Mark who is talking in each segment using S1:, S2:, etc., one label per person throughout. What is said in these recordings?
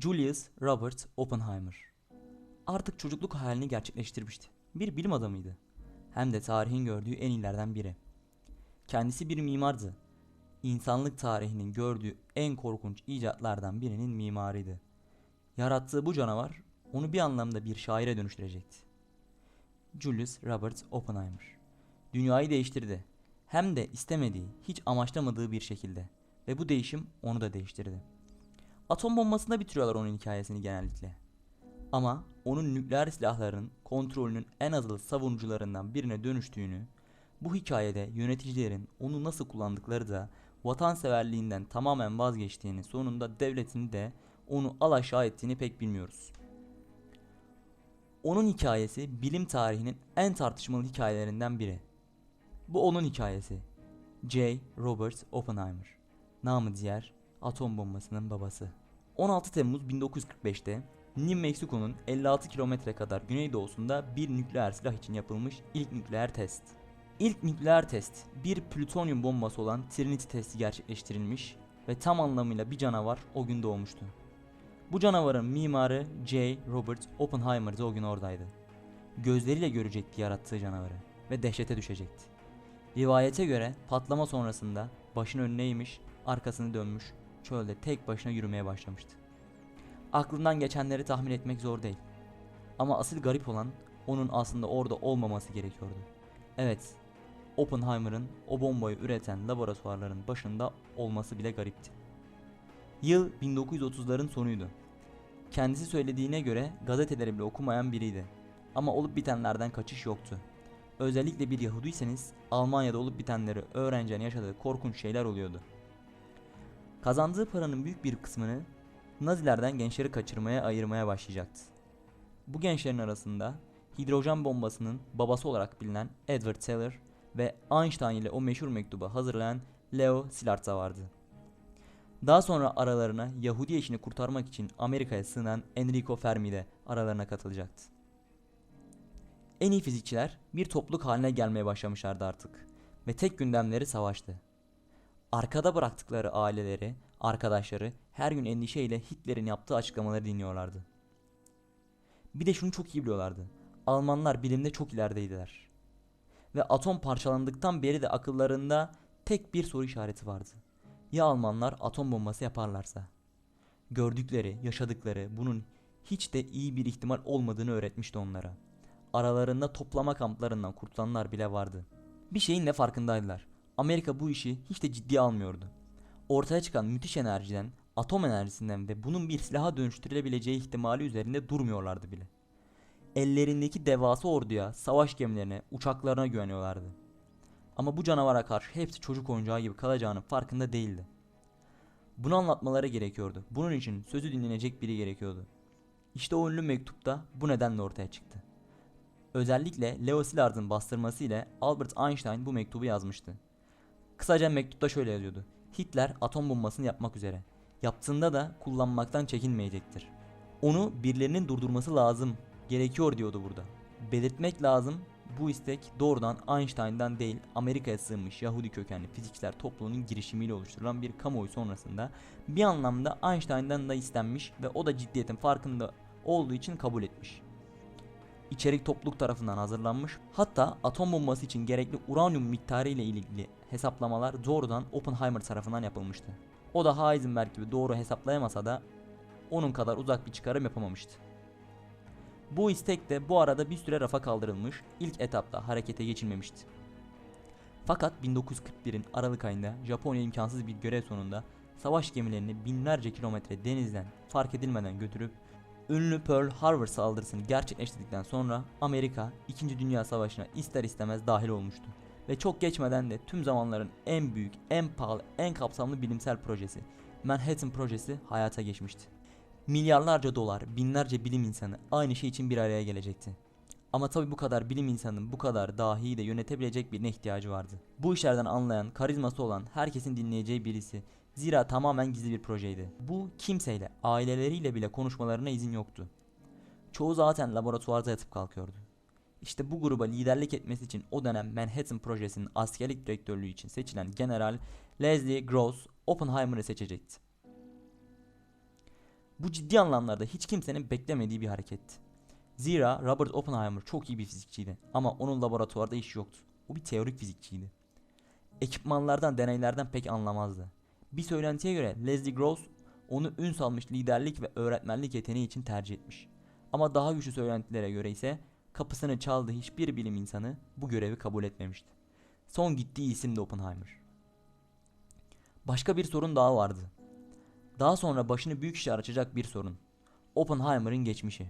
S1: Julius Robert Oppenheimer artık çocukluk hayalini gerçekleştirmişti. Bir bilim adamıydı. Hem de tarihin gördüğü en iyilerden biri. Kendisi bir mimardı. İnsanlık tarihinin gördüğü en korkunç icatlardan birinin mimarıydı. Yarattığı bu canavar onu bir anlamda bir şaire dönüştürecekti. Julius Robert Oppenheimer dünyayı değiştirdi. Hem de istemediği, hiç amaçlamadığı bir şekilde. Ve bu değişim onu da değiştirdi. Atom bombasında bitiriyorlar onun hikayesini genellikle. Ama onun nükleer silahların kontrolünün en azılı savunucularından birine dönüştüğünü, bu hikayede yöneticilerin onu nasıl kullandıkları da vatanseverliğinden tamamen vazgeçtiğini, sonunda devletini de onu alaşağı ettiğini pek bilmiyoruz. Onun hikayesi bilim tarihinin en tartışmalı hikayelerinden biri. Bu onun hikayesi. J. Robert Oppenheimer. Namı diğer atom bombasının babası. 16 Temmuz 1945'te New Mexico'nun 56 kilometre kadar güneydoğusunda bir nükleer silah için yapılmış ilk nükleer test. İlk nükleer test bir plütonyum bombası olan Trinity testi gerçekleştirilmiş ve tam anlamıyla bir canavar o gün doğmuştu. Bu canavarın mimarı J. Robert Oppenheimer da o gün oradaydı. Gözleriyle görecekti yarattığı canavarı ve dehşete düşecekti. Rivayete göre patlama sonrasında başını önüne eğmiş, arkasını dönmüş, çölde tek başına yürümeye başlamıştı. Aklından geçenleri tahmin etmek zor değil. Ama asıl garip olan onun aslında orada olmaması gerekiyordu. Evet, Oppenheimer'ın o bombayı üreten laboratuvarların başında olması bile garipti. Yıl 1930'ların sonuydu. Kendisi söylediğine göre gazeteleri bile okumayan biriydi. Ama olup bitenlerden kaçış yoktu. Özellikle bir Yahudiyseniz Almanya'da olup bitenleri öğrencinin yaşadığı korkunç şeyler oluyordu. Kazandığı paranın büyük bir kısmını Nazilerden gençleri kaçırmaya ayırmaya başlayacaktı. Bu gençlerin arasında hidrojen bombasının babası olarak bilinen Edward Teller ve Einstein ile o meşhur mektubu hazırlayan Leo Szilard vardı. Daha sonra aralarına Yahudi eşini kurtarmak için Amerika'ya sığınan Enrico Fermi de aralarına katılacaktı. En iyi fizikçiler bir topluluk haline gelmeye başlamışlardı artık ve tek gündemleri savaştı. Arkada bıraktıkları aileleri, arkadaşları her gün endişeyle Hitler'in yaptığı açıklamaları dinliyorlardı. Bir de şunu çok iyi biliyorlardı. Almanlar bilimde çok ilerideydiler. Ve atom parçalandıktan beri de akıllarında tek bir soru işareti vardı. Ya Almanlar atom bombası yaparlarsa? Gördükleri, yaşadıkları bunun hiç de iyi bir ihtimal olmadığını öğretmişti onlara. Aralarında toplama kamplarından kurtulanlar bile vardı. Bir şeyin ne farkındaydılar. Amerika bu işi hiç de ciddiye almıyordu. Ortaya çıkan müthiş enerjiden, atom enerjisinden ve bunun bir silaha dönüştürülebileceği ihtimali üzerinde durmuyorlardı bile. Ellerindeki devasa orduya, savaş gemilerine, uçaklarına güveniyorlardı. Ama bu canavara karşı hepsi çocuk oyuncağı gibi kalacağının farkında değildi. Bunu anlatmaları gerekiyordu. Bunun için sözü dinlenecek biri gerekiyordu. İşte o ünlü mektupta bu nedenle ortaya çıktı. Özellikle Leo Szilard'ın bastırması ile Albert Einstein bu mektubu yazmıştı. Kısaca mektupta şöyle yazıyordu. Hitler atom bombasını yapmak üzere. Yaptığında da kullanmaktan çekinmeyecektir. Onu birilerinin durdurması lazım, gerekiyor diyordu burada. Belirtmek lazım bu istek doğrudan Einstein'dan değil Amerika'ya sığınmış Yahudi kökenli fizikçiler topluluğunun girişimiyle oluşturulan bir kamuoyu sonrasında bir anlamda Einstein'dan da istenmiş ve o da ciddiyetin farkında olduğu için kabul etmiş. İçerik topluluk tarafından hazırlanmış. Hatta atom bombası için gerekli uranyum miktarı ile ilgili hesaplamalar doğrudan Oppenheimer tarafından yapılmıştı. O da Heisenberg gibi doğru hesaplayamasa da onun kadar uzak bir çıkarım yapamamıştı. Bu istek de bu arada bir süre rafa kaldırılmış, ilk etapta harekete geçilmemişti. Fakat 1941'in Aralık ayında Japonya imkansız bir görev sonunda savaş gemilerini binlerce kilometre denizden fark edilmeden götürüp ünlü Pearl Harbor saldırısını gerçekleştirdikten sonra Amerika 2. Dünya Savaşı'na ister istemez dahil olmuştu. Ve çok geçmeden de tüm zamanların en büyük, en pahalı, en kapsamlı bilimsel projesi Manhattan projesi hayata geçmişti. Milyarlarca dolar, binlerce bilim insanı aynı şey için bir araya gelecekti. Ama tabi bu kadar bilim insanının bu kadar dahi de yönetebilecek birine ihtiyacı vardı. Bu işlerden anlayan, karizması olan, herkesin dinleyeceği birisi. Zira tamamen gizli bir projeydi. Bu kimseyle, aileleriyle bile konuşmalarına izin yoktu. Çoğu zaten laboratuvarda yatıp kalkıyordu. İşte bu gruba liderlik etmesi için o dönem Manhattan projesinin askerlik direktörlüğü için seçilen General Leslie Gross Oppenheimer'ı seçecekti. Bu ciddi anlamlarda hiç kimsenin beklemediği bir hareketti. Zira Robert Oppenheimer çok iyi bir fizikçiydi ama onun laboratuvarda işi yoktu. O bir teorik fizikçiydi. Ekipmanlardan, deneylerden pek anlamazdı. Bir söylentiye göre Leslie Gross onu ün salmış liderlik ve öğretmenlik yeteneği için tercih etmiş. Ama daha güçlü söylentilere göre ise kapısını çaldığı hiçbir bilim insanı bu görevi kabul etmemişti. Son gittiği isim de Oppenheimer. Başka bir sorun daha vardı. Daha sonra başını büyük işe açacak bir sorun. Oppenheimer'ın geçmişi.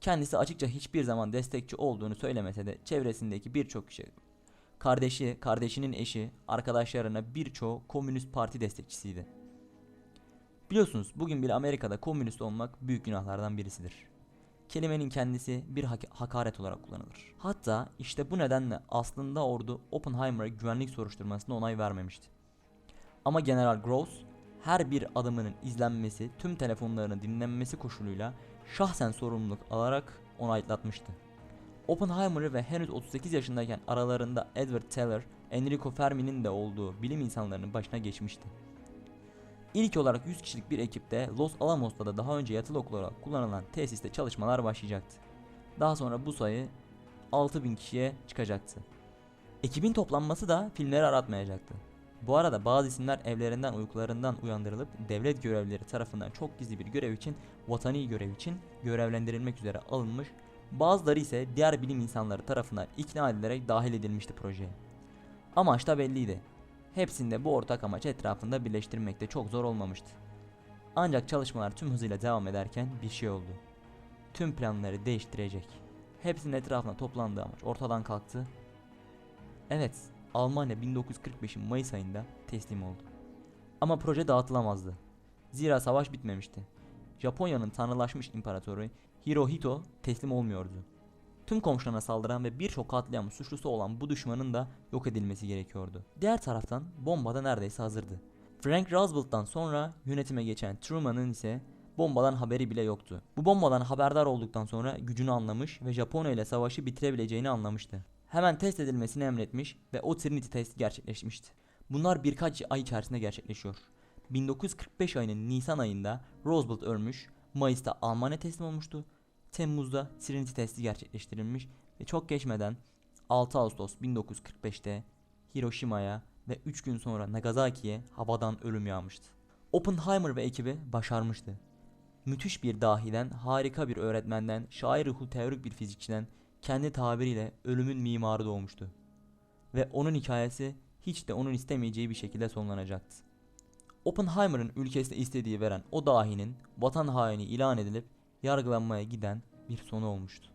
S1: Kendisi açıkça hiçbir zaman destekçi olduğunu söylemese de çevresindeki birçok kişi, kardeşi, kardeşinin eşi, arkadaşlarına birçoğu komünist parti destekçisiydi. Biliyorsunuz bugün bile Amerika'da komünist olmak büyük günahlardan birisidir. Kelimenin kendisi bir hak- hakaret olarak kullanılır. Hatta işte bu nedenle aslında ordu Oppenheimer'a güvenlik soruşturmasına onay vermemişti. Ama General Gross her bir adımının izlenmesi, tüm telefonlarının dinlenmesi koşuluyla şahsen sorumluluk alarak onaylatmıştı. Oppenheimer'ı ve henüz 38 yaşındayken aralarında Edward Teller, Enrico Fermi'nin de olduğu bilim insanlarının başına geçmişti. İlk olarak 100 kişilik bir ekipte Los Alamos'ta da daha önce yatılı okul olarak kullanılan tesiste çalışmalar başlayacaktı. Daha sonra bu sayı 6000 kişiye çıkacaktı. Ekibin toplanması da filmleri aratmayacaktı. Bu arada bazı isimler evlerinden uykularından uyandırılıp devlet görevlileri tarafından çok gizli bir görev için vatani görev için görevlendirilmek üzere alınmış, bazıları ise diğer bilim insanları tarafından ikna edilerek dahil edilmişti projeye. Amaç da belliydi. Hepsinde bu ortak amaç etrafında birleştirmekte çok zor olmamıştı. Ancak çalışmalar tüm hızıyla devam ederken bir şey oldu. Tüm planları değiştirecek. Hepsinin etrafına toplandığı amaç ortadan kalktı. Evet, Almanya 1945'in Mayıs ayında teslim oldu. Ama proje dağıtılamazdı. Zira savaş bitmemişti. Japonya'nın tanrılaşmış imparatoru Hirohito teslim olmuyordu. Tüm komşularına saldıran ve birçok katliam suçlusu olan bu düşmanın da yok edilmesi gerekiyordu. Diğer taraftan bomba da neredeyse hazırdı. Frank Roosevelt'tan sonra yönetime geçen Truman'ın ise bombadan haberi bile yoktu. Bu bombadan haberdar olduktan sonra gücünü anlamış ve Japonya ile savaşı bitirebileceğini anlamıştı. Hemen test edilmesini emretmiş ve o Trinity testi gerçekleşmişti. Bunlar birkaç ay içerisinde gerçekleşiyor. 1945 ayının Nisan ayında Roosevelt ölmüş, Mayıs'ta Almanya teslim olmuştu, Temmuz'da Trinity testi gerçekleştirilmiş ve çok geçmeden 6 Ağustos 1945'te Hiroşima'ya ve 3 gün sonra Nagasaki'ye havadan ölüm yağmıştı. Oppenheimer ve ekibi başarmıştı. Müthiş bir dahiden, harika bir öğretmenden, şair ruhlu teorik bir fizikçiden kendi tabiriyle ölümün mimarı doğmuştu. Ve onun hikayesi hiç de onun istemeyeceği bir şekilde sonlanacaktı. Oppenheimer'ın ülkesine istediği veren o dahinin vatan haini ilan edilip yargılanmaya giden bir sonu olmuştu.